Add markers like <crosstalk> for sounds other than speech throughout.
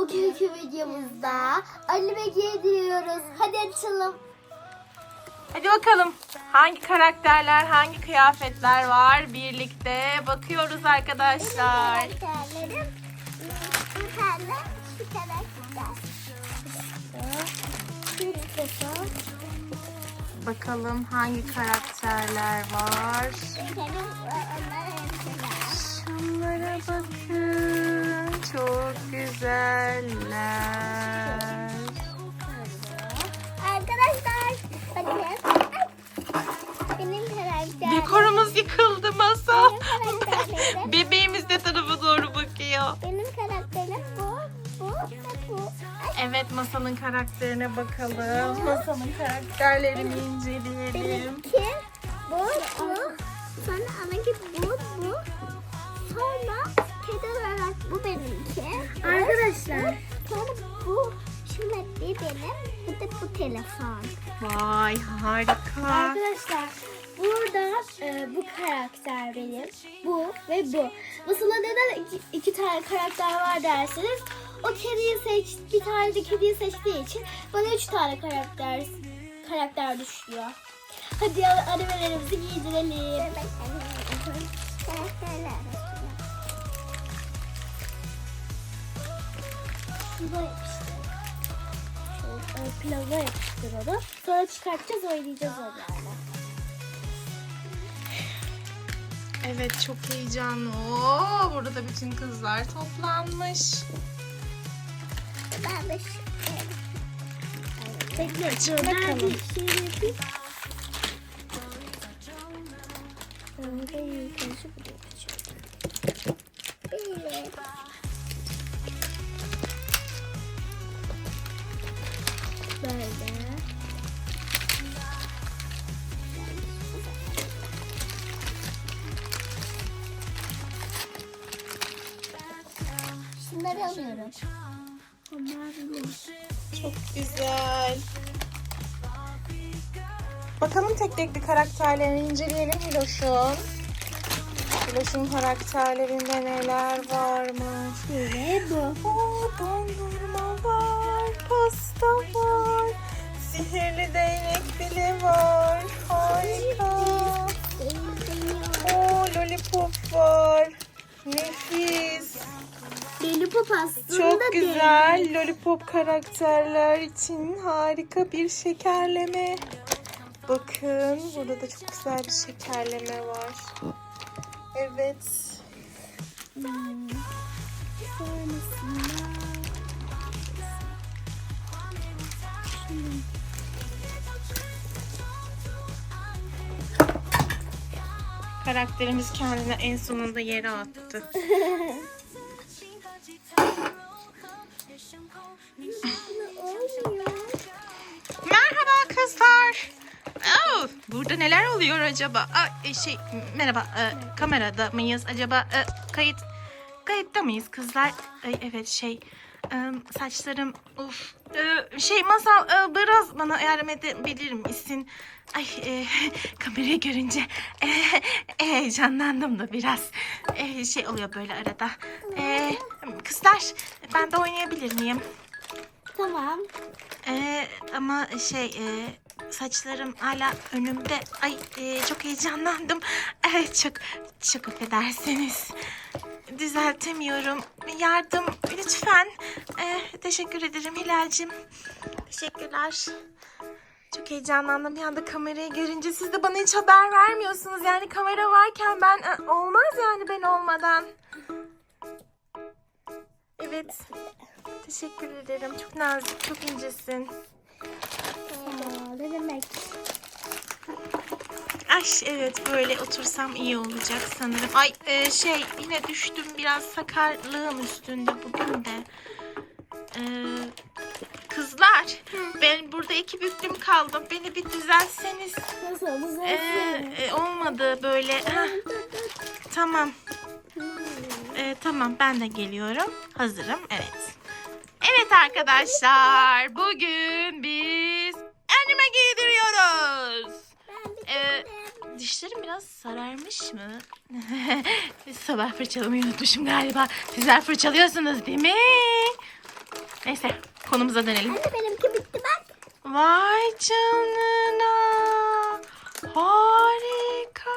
Bugünkü videomuzda anneme giydiriyoruz. Hadi açalım. Hadi bakalım. Hangi karakterler, hangi kıyafetler var birlikte bakıyoruz arkadaşlar. Karakterlerim bir karakter. Bakalım hangi karakterler var. Hepsiler. Şunlara bakın. Çok güzeller. Arkadaşlar bakın. Benim karakterim. Dekorumuz yıkıldı masa. Benim karakterim. Bebeğimiz de tarafa doğru bakıyor. Benim karakterim bu, bu ve bu. Evet masanın karakterine bakalım. Masanın karakterlerini inceleyelim. benimki bu, bu. Sonra anaki bu, bu. Arkadaşlar. Sonra bu şu bir benim. Bu da bu telefon. Vay harika. Arkadaşlar burada e, bu karakter benim. Bu ve bu. Mesela neden iki, iki tane karakter var derseniz o kediyi seç, bir tane de kediyi seçtiği için bana üç tane karakter karakter düşüyor. Hadi animelerimizi giydirelim. Şurada yapıştır. Şöyle plava yapıştır onu. Sonra çıkartacağız oynayacağız onlarla. Evet çok heyecanlı. Oo, burada da bütün kızlar toplanmış. Ben de. Bekle. Ben bakalım. Ben de önce buraya açıyorum. Evet. Böyle. Şunları alıyorum. Çok güzel. Bakalım tek tek bir karakterlerini inceleyelim Hiloş'un. Hiloş'un karakterlerinde neler varmış. Şöyle bu. Oo, dondurma var, pasta var, sihirli değnek bile var. Harika. Oo, lollipop var. Nefis. Lollipop aslında Çok güzel. Lollipop karakterler için harika bir şekerleme. Bakın burada da çok güzel bir şekerleme var. Evet. Hmm. Sonrasında... Karakterimiz kendine en sonunda yere attı. <laughs> Burada neler oluyor acaba? Aa, e, şey merhaba e, kamerada mıyız acaba? E, kayıt kayıtta mıyız kızlar? Ay, evet şey e, saçlarım uf E, şey masal e, biraz bana yardım edebilir misin? Ay e, <laughs> kamerayı görünce e, e, heyecanlandım da biraz E, şey oluyor böyle arada. E, kızlar ben de oynayabilir miyim? Tamam. Ee, ama şey e, saçlarım hala önümde. Ay e, çok heyecanlandım. <laughs> Ay, çok çok affedersiniz. Düzeltemiyorum. Yardım lütfen. Ee, teşekkür ederim Hilal'cim. Teşekkürler. Çok heyecanlandım bir anda kamerayı görünce. Siz de bana hiç haber vermiyorsunuz. Yani kamera varken ben e, olmaz yani ben olmadan. Evet. Teşekkür ederim. Çok nazik, çok incesin. Ne demek? Ay evet böyle otursam iyi olacak sanırım. Ay e, şey yine düştüm biraz sakarlığım üstünde bugün de. E, kızlar ben burada iki büklüm kaldım. Beni bir düzelseniz. Nasıl? Nasıl? E, e, olmadı böyle. Tamam. E, tamam ben de geliyorum. Hazırım evet. Evet arkadaşlar bugün anime giydiriyoruz. Ee, dişlerim biraz sararmış mı? <laughs> Sabah fırçalamayı unutmuşum galiba. Sizler fırçalıyorsunuz değil mi? Neyse konumuza dönelim. Anne benimki bitti bak. Vay canına. Harika.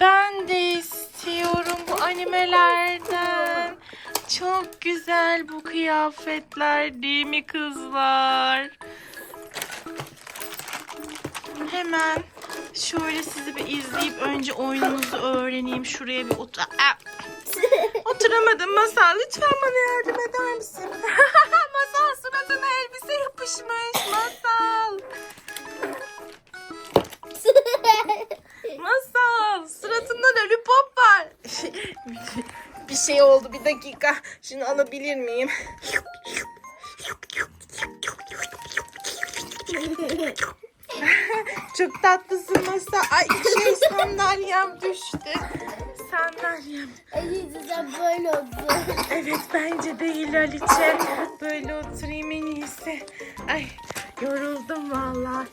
Ben de istiyorum bu animelerden. Çok güzel bu kıyafetler değil mi kızlar? Hemen şöyle sizi bir izleyip önce oyununuzu öğreneyim. Şuraya bir otur. Aa! <laughs> Oturamadım Masal. Lütfen bana yardım eder misin? <laughs> Masal suratına elbise yapışmış. Masal. <laughs> Masal. Suratında lollipop var. bir şey oldu bir dakika. Şunu alabilir miyim? Çok tatlısın Masal. Ay şey sandalyem düştü. Sandalyem. Elizabeth böyle oldu. Evet bence değil Alice. Böyle oturayım en iyisi. Ay yoruldum vallahi.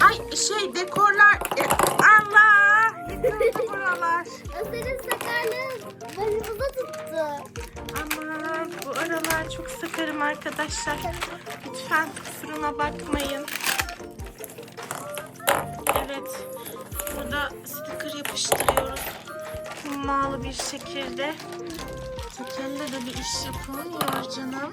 Ay şey dekorlar. E, Allah! Yıkıldı buralar. Senin sakarlığın başımıza tuttu. Aman bu aralar çok sakarım arkadaşlar. Lütfen kusuruma bakmayın. Evet. Burada sticker yapıştırıyoruz. Hummalı bir şekilde. Tekelle de bir iş yapılmıyor canım.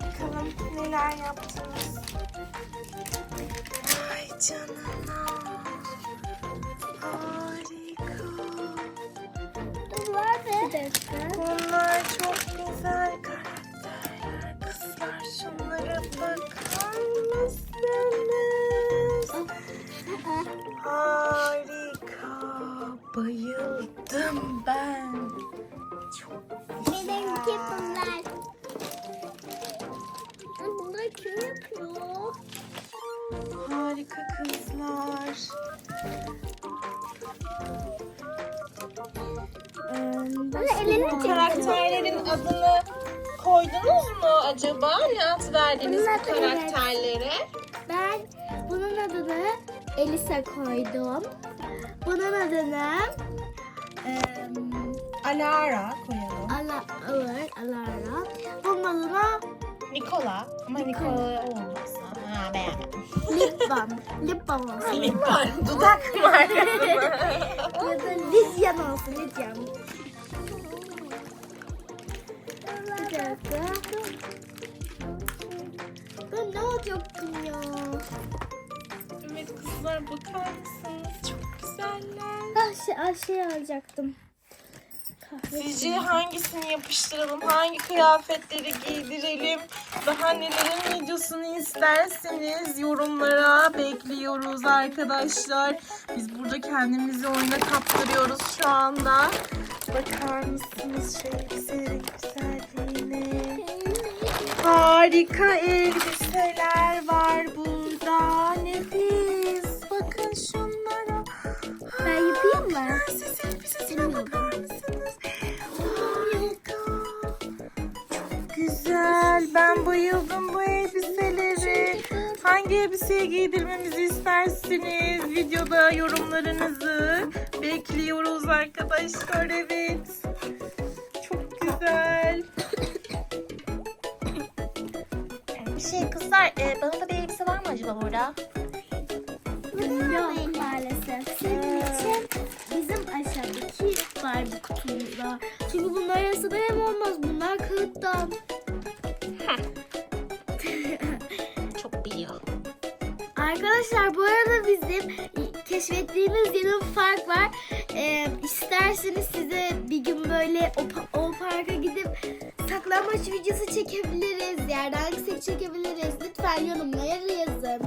Bakalım neler yaptınız. Ay canına. Harika. Bir dakika. Bunlar çok güzel karakterler. Kızlar şunlara Harika. Bayıldım ben. Çok Benimki güzel. bunlar. Bunlar kim yapıyor? Harika kızlar. Bana elini karakterlerin adını koydunuz mu acaba? Ne ad verdiniz Bunun bu karakterlere? Ben bunun adını Elisa koydum. Bunun adını eee Alara koyalım. Ala, alır, Alara. Bunun adına Nikola. Ama Nikola olmaz. Ha beğenmedim. Lip Balm. Lip Balm olsun. Lipar. Dudak markası. <laughs> <laughs> ya da Lidyan olsun, Lidyan. Bir dakika. Ben ne olacaktım ya? Evet kızlar bakar mısınız? Çok güzeller. Ah şey, ah, şey alacaktım. Sizce hangisini yapıştıralım? Hangi kıyafetleri giydirelim? Daha nelerin videosunu isterseniz yorumlara bekliyoruz arkadaşlar. Biz burada kendimizi oyuna kaptırıyoruz şu anda. Bakar mısınız şu elbiselerin güzelliğine? Harika elbiseler var burada. Güzel. Ben bayıldım bu elbiseleri. Hangi elbiseyi giydirmemizi istersiniz? Videoda yorumlarınızı bekliyoruz arkadaşlar. Evet. Çok güzel. Bir şey kızlar, e, bana da bir elbise var mı acaba burada? Yok maalesef. Senin için bizim aşağıdaki var bu kutumuzda. Çünkü bunlar arasında hem olmaz. Bunlar kağıttan. <laughs> Çok biliyor. Arkadaşlar bu arada bizim keşfettiğimiz yeni park var. Ee, isterseniz size bir gün böyle o, o parka gidip saklambaç videosu çekebiliriz. Yerden yüksek çekebiliriz. Lütfen yorumlara yazın.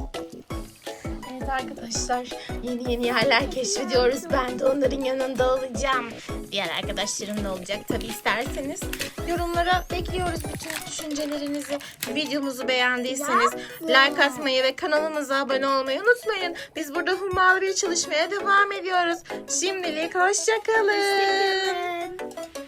Evet arkadaşlar yeni yeni yerler keşfediyoruz. Ben de onların yanında olacağım. Diğer arkadaşlarım da olacak tabi isterseniz. Yorumlara bekliyoruz bütün düşüncelerinizi. Videomuzu beğendiyseniz like atmayı ve kanalımıza abone olmayı unutmayın. Biz burada hummalı bir çalışmaya devam ediyoruz. Şimdilik hoşçakalın. Hoşçakalın.